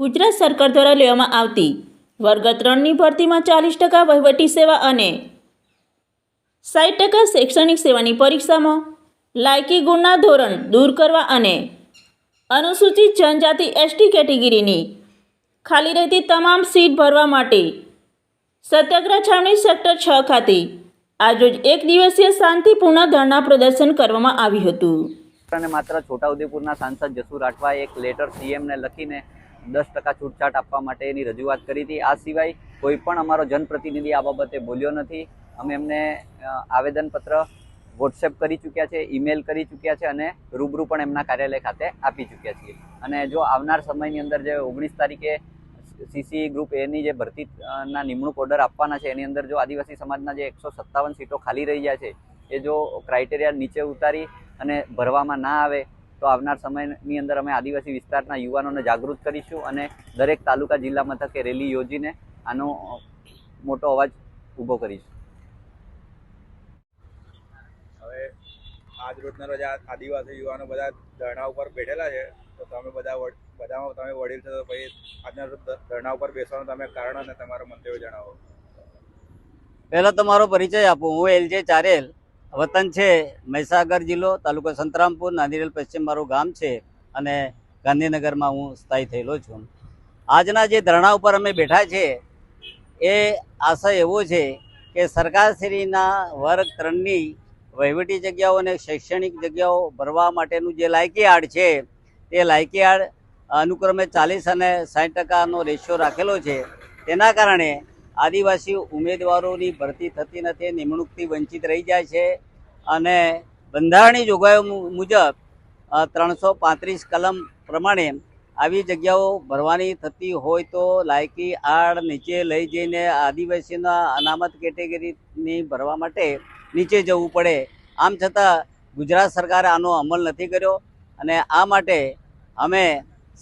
ગુજરાત સરકાર દ્વારા લેવામાં આવતી વર્ગ ત્રણની ભરતીમાં ચાલીસ ટકા વહીવટી સેવા અને સાઠ ટકા શૈક્ષણિક સેવાની પરીક્ષામાં લાયકી ગુણના ધોરણ દૂર કરવા અને અનુસૂચિત જનજાતિ એસટી કેટેગરીની ખાલી રહેતી તમામ સીટ ભરવા માટે સત્યાગ્રહ છાવણી સેક્ટર છ ખાતે આજરોજ એક દિવસીય શાંતિપૂર્ણ ધરણા પ્રદર્શન કરવામાં આવ્યું હતું. અને માત્ર છોટાઉદેપુરના સાંસદ જસુ રાઠવાએ એક લેટર સીએમને લખીને દસ ટકા છૂટછાટ આપવા માટેની રજૂઆત કરી હતી. આ સિવાય કોઈ પણ અમારો જનપ્રતિનિધિ આ બાબતે બોલ્યો નથી. અમે એમને આવેદનપત્ર વોટ્સએપ કરી ચૂક્યા છે, ઈમેલ કરી ચૂક્યા છે અને રૂબરૂ પણ એમના કાર્યાલય ખાતે આપી ચૂક્યા છીએ. અને જો આવનાર સમયની અંદર જે ઓગણીસ તારીખે સીસી ગ્રુપ એની જે ભરતીના નિમણૂક ઓર્ડર આપવાના છે, એની અંદર જો આદિવાસી સમાજના જે એકસો સત્તાવન સીટો ખાલી રહી જાય છે, એ જો ક્રાઇટેરિયા નીચે ઉતારી અને ભરવામાં ના આવે તો આવનાર સમયની અંદર અમે આદિવાસી વિસ્તારના યુવાનોને જાગૃત કરીશું અને દરેક તાલુકા જિલ્લા મથકે રેલી યોજીને આનો મોટો અવાજ ઊભો કરીશું. હવે આજ રોજના રોજ આદિવાસી યુવાનો બધા ધરણા ઉપર બેઠેલા છે તો તમે બધા બધામાં તમે વડીલ છો તો પછી આજના રોજ ધરણા ઉપર બેસવાનું તમે કારણ અને તમારો મંતવ્ય જણાવો. પહેલાં તમારો પરિચય આપો હું એલજે ચારેલ. વતન છે મહીસાગર જિલ્લો, તાલુકો સંતરામપુર નાંદિરેલ પશ્ચિમ મારું ગામ છે અને ગાંધીનગરમાં હું સ્થાયી થયેલો છું. આજના જે ધરણા ઉપર અમે બેઠા છે, એ આશય એવો છે કે સરકારશ્રીના વર્ગ ત્રણની વહીવટી જગ્યાઓ અને શૈક્ષણિક જગ્યાઓ ભરવા માટેનું જે લાયકી આડ છે, તે લાયકી આડ અનુક્રમે ચાલીસ અને સાઠ ટકાનો રેશિયો રાખેલો છે. તેના કારણે આદિવાસી ઉમેદવારોની ભરતી થતી નથી, નિમણૂકથી વંચિત રહી જાય છે અને બંધારણની જોગવાઈઓ મુજબ ત્રણસો પાંત્રીસ કલમ પ્રમાણે આવી જગ્યાઓ ભરવાની થતી હોય તો લાયકી આડ નીચે લઈ જઈને આદિવાસીના અનામત કેટેગરીની ભરવા માટે નીચે જવું પડે. આમ છતાં ગુજરાત સરકારે આનો અમલ નથી કર્યો અને આ માટે અમે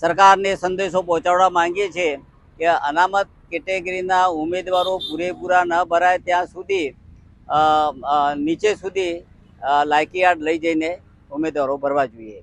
સરકારને સંદેશો પહોંચાડવા માંગીએ છીએ કે અનામત કેટેગરીના ઉમેદવારો પૂરેપૂરા ન ભરાય ત્યાં સુધી નીચે સુધી અ, લઈ જઈને ઉમેદવારો ભરવા જોઈએ.